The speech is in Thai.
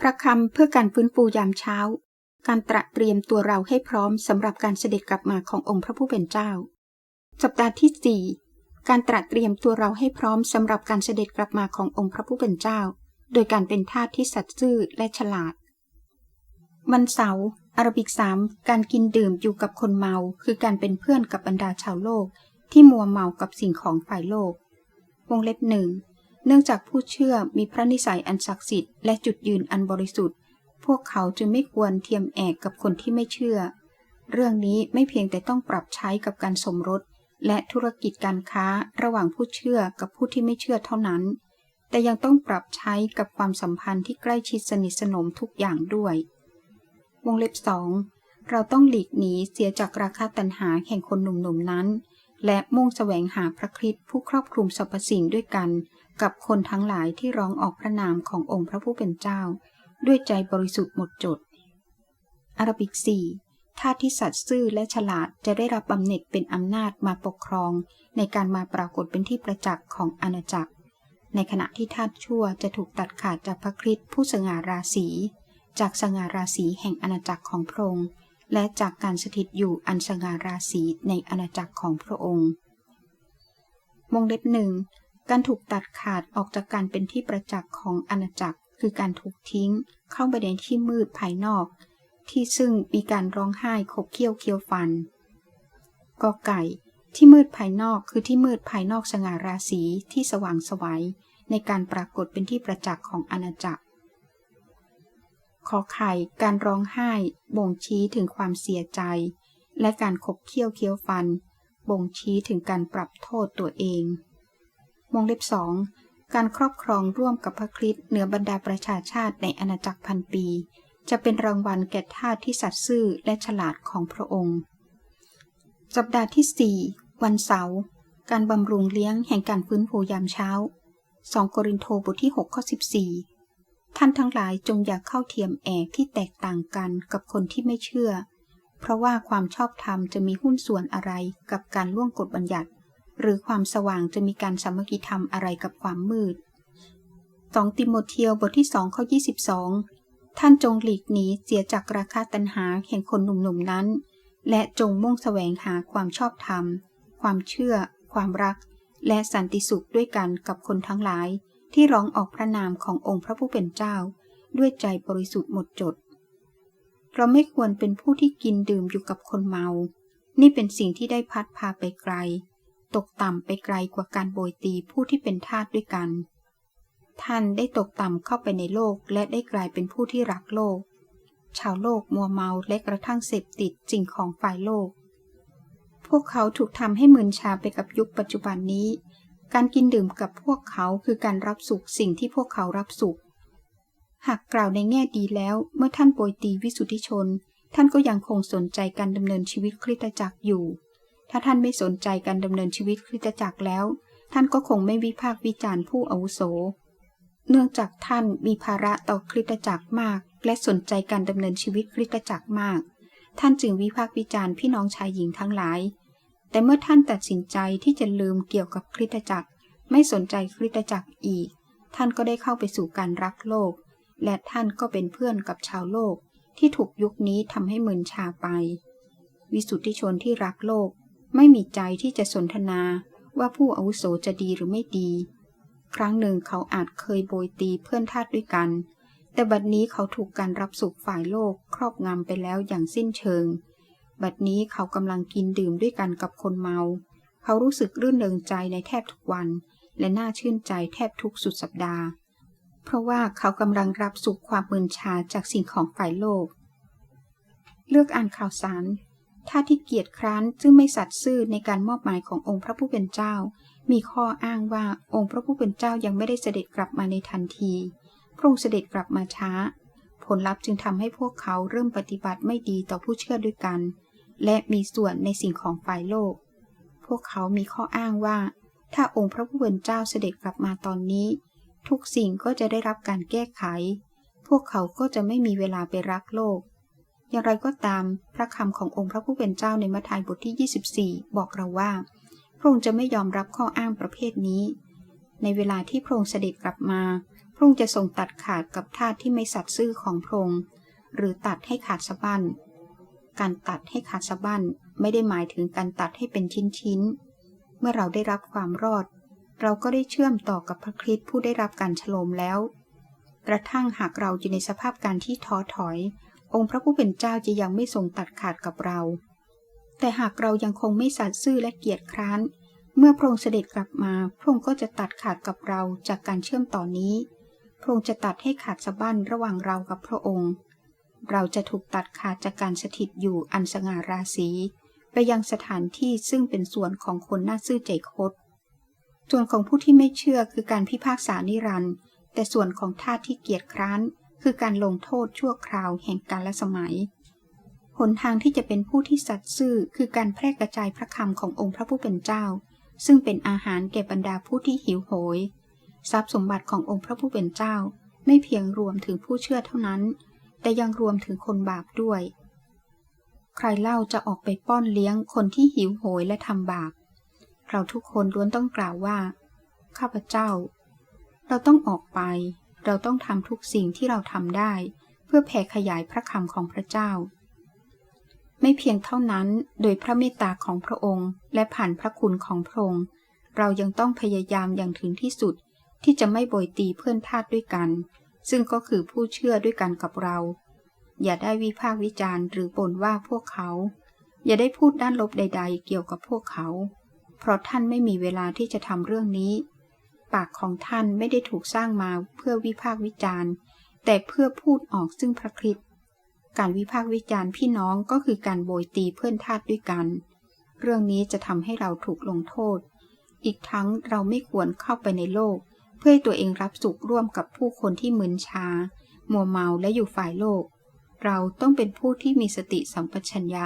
พระคำเพื่อการฟื้นฟูยามเช้า การตระเตรียมตัวเราให้พร้อมสำหรับการเสด็จกลับมาขององค์พระผู้เป็นเจ้า สัปดาห์ที่4การตระเตรียมตัวเราให้พร้อมสำหรับการเสด็จกลับมาขององค์พระผู้เป็นเจ้า โดยการเป็นทาสที่สัตย์ซื่อและฉลาด วันเสาร์อารบิกสามการกินดื่มอยู่กับคนเมา คือการเป็นเพื่อนกับบรรดาชาวโลก ที่มัวเมากับสิ่งของฝ่ายโลก วงเล็บหนึ่ง เนื่องจากผู้เชื่อมีพระนิสัยอันศักดิ์สิทธิ์และจุดยืนอันบริสุทธิ์ พวกเขาจึงไม่ควรเทียมแอกกับคนที่ไม่เชื่อ เรื่องนี้ไม่เพียงแต่ต้องปรับใช้กับการสมรส และธุรกิจการค้าระหว่างผู้เชื่อกับผู้ที่ไม่เชื่อเท่านั้น แต่ยังต้องปรับใช้กับความสัมพันธ์ที่ใกล้ชิดสนิทสนมทุกอย่างด้วย วงเล็บสองเราต้องหลีกหนีเสียจากราคาตันหาแห่งคนหนุ่มๆนั้น และมุ่งแสวงหาพระคริสต์ผู้ครอบคลุมสรรพสิ่งด้วยกัน กับคนทั้งหลายที่ร้องออกพระนามขององค์พระผู้เป็นเจ้า ด้วยใจบริสุทธิ์หมดจดอารบิกสี่ทาที่สัตย์ซื่อและฉลาดจะได้รับบำเหน็จเป็นอำนาจมาปกครอง ในการมาปรากฏเป็นที่ประจักษ์ของอาณาจักร ในขณะที่ท่าชั่วจะถูกตัดขาดจากพระคริสต์ผู้สง่าราศี จากสง่าราศีแห่งอาณาจักรของพระองค์ และจากการสถิตอยู่อันสง่าราศีในอาณาจักรของพระองค์ วงเล็บหนึ่งการถูกตัดขาดออกจากการเป็นที่ประจักษ์ของอาณาจักร คือการถูกทิ้ง เข้าไปในที่มืดภายนอก ที่ซึ่งมีการร้องไห้ขบเคี้ยวเคี้ยวฟันกอไก่ ที่มืดภายนอกคือที่มืดภายนอกสง่าราศีที่สว่างสวัยในการปรากฏเป็นที่ประจักษ์ของอาณาจักร ขอไข่การร้องไห้บ่งชี้ถึงความเสียใจ และการขบเคี้ยวเคี้ยวฟัน บ่งชี้ถึงการปรับโทษตัวเองวงเล็บสองการครอบครองร่วมกับพระคริสต์เหนือบรรดาประชาชาติในอาณาจักรพันปี จะเป็นรางวัลแก่ทาสที่สัตย์ซื่อและฉลาดของพระองค์ สัปดาห์ที่ 4 วันเสาร์การบำรุงเลี้ยงแห่งการฟื้นฟูยามเช้า2โครินโตบทที่ 6 ข้อ 14 ท่านทั้งหลายจงอย่าเข้าเทียมแอกที่แตกต่างกันกับคนที่ไม่เชื่อ เพราะว่าความชอบธรรมจะมีหุ้นส่วนอะไรกับการล่วงกฎบัญญัติ หรือความสว่างจะมีการสามัคคีธรรมอะไรกับความมืด 2 ติโมเทียวบทที่2ข้อ22 ท่านจงหลีกหนีเสียจากราคาตัณหาแห่งคนหนุ่มๆนั้น และจงมุ่งแสวงหาความชอบธรรม ความเชื่อ ความรัก และสันติสุขด้วยกันกับคนทั้งหลาย ที่ร้องออกพระนามขององค์พระผู้เป็นเจ้า ด้วยใจบริสุทธิ์หมดจด เราไม่ควรเป็นผู้ที่กินดื่มอยู่กับคนเมา นี่เป็นสิ่งที่ได้พัดพาไปไกล ตกต่ำไปไกลกว่าการโบยตีผู้ที่เป็นทาสด้วยกัน ท่านได้ตกต่ำเข้าไปในโลกและได้กลายเป็นผู้ที่รักโลก ชาวโลกมัวเมาและกระทั่งเสพติดสิ่งของฝ่ายโลก พวกเขาถูกทำให้มึนชาไปกับยุคปัจจุบันนี้ การกินดื่มกับพวกเขาคือการรับสุขสิ่งที่พวกเขารับสุข หากกล่าวในแง่ดีแล้วเมื่อท่านโปรยตีวิสุทธิชน ท่านก็ยังคงสนใจการดำเนินชีวิตคริสตจักรอยู่ ถ้าท่านไม่สนใจการดำเนินชีวิตคริสตจักรแล้ว ท่านก็คงไม่วิพากษ์วิจารณ์ผู้อาวุโส เนื่องจากท่านมีภาระต่อคริสตจักรมาก และสนใจการดำเนินชีวิตคริสตจักรมาก ท่านจึงวิพากษ์วิจารณ์พี่น้องชายหญิงทั้งหลาย แต่เมื่อท่านตัดสินใจที่จะลืมเกี่ยวกับคริสตจักร ไม่สนใจคริสตจักรอีก ท่านก็ได้เข้าไปสู่การรักโลก และท่านก็เป็นเพื่อนกับชาวโลก ที่ถูกยุคนี้ทำให้มึนชาไป วิสุทธิชนที่รักโลก ไม่มีใจที่จะสนทนาว่าผู้อาวุโสจะดีหรือไม่ดี ครั้งหนึ่งเขาอาจเคยโบยตีเพื่อนทาสด้วยกัน แต่บัดนี้เขาถูกการรับสุขฝ่ายโลกครอบงำไปแล้วอย่างสิ้นเชิง บัดนี้เขากำลังกินดื่มด้วยกันกับคนเมา เขารู้สึกรื่นเริงใจในแทบทุกวัน และน่าชื่นใจแทบทุกสุดสัปดาห์ เพราะว่าเขากำลังรับสุขความมึนชาจากสิ่งของฝ่ายโลก เลือกอ่านข่าวสารถ้าที่เกียจคร้านซึ่งไม่สัตย์ซื่อในการมอบหมายขององค์พระผู้เป็นเจ้า มีข้ออ้างว่าองค์พระผู้เป็นเจ้ายังไม่ได้เสด็จกลับมาในทันทีพระองค์เสด็จกลับมาช้า ผลลัพธ์จึงทำให้พวกเขาเริ่มปฏิบัติไม่ดีต่อผู้เชื่อด้วยกัน และมีส่วนในสิ่งของฝ่ายโลก พวกเขามีข้ออ้างว่า ถ้าองค์พระผู้เป็นเจ้าเสด็จกลับมาตอนนี้ ทุกสิ่งก็จะได้รับการแก้ไข พวกเขาก็จะไม่มีเวลาไปรักโลก อย่างไรก็ตาม พระคำขององค์พระผู้เป็นเจ้าในมัทธิวบทที่ 24 บอกเราว่า พระองค์จะไม่ยอมรับข้ออ้างประเภทนี้ ในเวลาที่พระองค์เสด็จกลับมา พระองค์จะทรงตัดขาดกับทาสที่ไม่สัตย์ซื่อของพระองค์หรือตัดให้ขาดสะบั้น การตัดให้ขาดสะบั้นไม่ได้หมายถึงการตัดให้เป็นชิ้นๆ เมื่อเราได้รับความรอด เราก็ได้เชื่อมต่อกับพระคริสต์ผู้ได้รับการฉโลมแล้ว กระทั่งหากเราอยู่ในสภาพการที่ท้อถอย องค์พระผู้เป็นเจ้าจะยังไม่ทรงตัดขาดกับเรา แต่หากเรายังคงไม่สัตย์ซื่อและเกียจคร้าน เมื่อพระองค์เสด็จกลับมาพระองค์ก็จะตัดขาดกับเราจากการเชื่อมต่อนนี้ พระองค์จะตัดให้ขาดสะบั้นระหว่างเรากับพระองค์ เราจะถูกตัดขาดจากการสถิตอยู่อันสง่าราศี ไปยังสถานที่ซึ่งเป็นส่วนของคนน่าซื่อใจคดส่วนของผู้ที่ไม่เชื่อคือการพิพากษานิรันด์แต่ส่วนของทาสที่เกียจคร้าน คือการลงโทษชั่วคราวแห่งกาลสมัยหนทางที่จะเป็นผู้ที่สัตย์ซื่อคือการแพร่กระจายพระคำขององค์พระผู้เป็นเจ้า ซึ่งเป็นอาหารแก่บรรดาผู้ที่หิวโหย ทรัพย์สมบัติขององค์พระผู้เป็นเจ้า ไม่เพียงรวมถึงผู้เชื่อเท่านั้น แต่ยังรวมถึงคนบาปด้วย ใครเล่าจะออกไปป้อนเลี้ยงคนที่หิวโหยและทำบาป เราทุกคนล้วนต้องกล่าวว่า ข้าพเจ้า เราต้องออกไป เราต้องทำทุกสิ่งที่เราทำได้ เพื่อแผ่ขยายพระคำของพระเจ้า ไม่เพียงเท่านั้น โดยพระเมตตาของพระองค์ และผ่านพระคุณของพระองค์ เรายังต้องพยายามอย่างถึงที่สุดที่จะไม่โบยตีเพื่อนทาสด้วยกัน ซึ่งก็คือผู้เชื่อด้วยกันกับเรา อย่าได้วิพากษ์วิจารณ์หรือบ่นว่าพวกเขา อย่าได้พูดด้านลบใด ๆ เกี่ยวกับพวกเขา เพราะท่านไม่มีเวลาที่จะทำเรื่องนี้ ปากของท่านไม่ได้ถูกสร้างมาเพื่อวิพากษ์วิจารณ์ แต่เพื่อพูดออกซึ่งพระคริสต์การวิพากษ์วิจารณ์พี่น้องก็คือการโบยตีเพื่อนทาสด้วยกัน เรื่องนี้จะทำให้เราถูกลงโทษ อีกทั้งเราไม่ควรเข้าไปในโลก เพื่อให้ตัวเองรับสุขร่วมกับผู้คนที่มึนชา มัวเมาและอยู่ฝ่ายโลก เราต้องเป็นผู้ที่มีสติสัมปชัญญะ